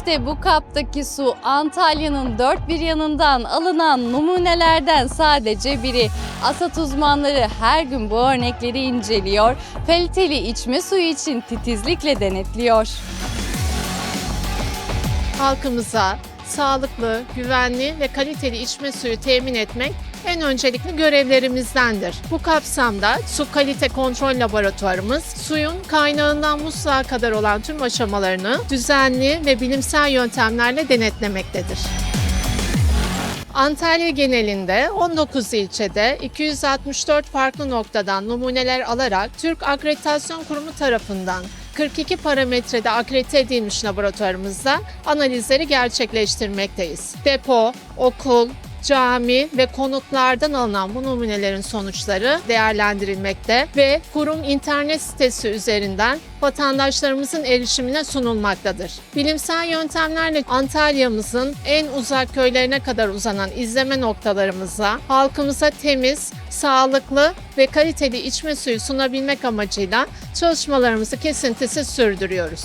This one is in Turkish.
İşte bu kaptaki su Antalya'nın dört bir yanından alınan numunelerden sadece biri. Asat uzmanları her gün bu örnekleri inceliyor, kaliteli içme suyu için titizlikle denetliyor. halkımıza sağlıklı, güvenli ve kaliteli içme suyu temin etmek en öncelikli görevlerimizdendir. Bu kapsamda su kalite kontrol laboratuvarımız suyun kaynağından musluğa kadar olan tüm aşamalarını düzenli ve bilimsel yöntemlerle denetlemektedir. Antalya genelinde 19 ilçede 264 farklı noktadan numuneler alarak Türk Akreditasyon Kurumu tarafından 42 parametrede akredite edilmiş laboratuvarımızda analizleri gerçekleştirmekteyiz. Depo, okul, cami ve konutlardan alınan bu numunelerin sonuçları değerlendirilmekte ve kurum internet sitesi üzerinden vatandaşlarımızın erişimine sunulmaktadır. Bilimsel yöntemlerle Antalya'mızın en uzak köylerine kadar uzanan izleme noktalarımıza halkımıza temiz, sağlıklı ve kaliteli içme suyu sunabilmek amacıyla çalışmalarımızı kesintisiz sürdürüyoruz.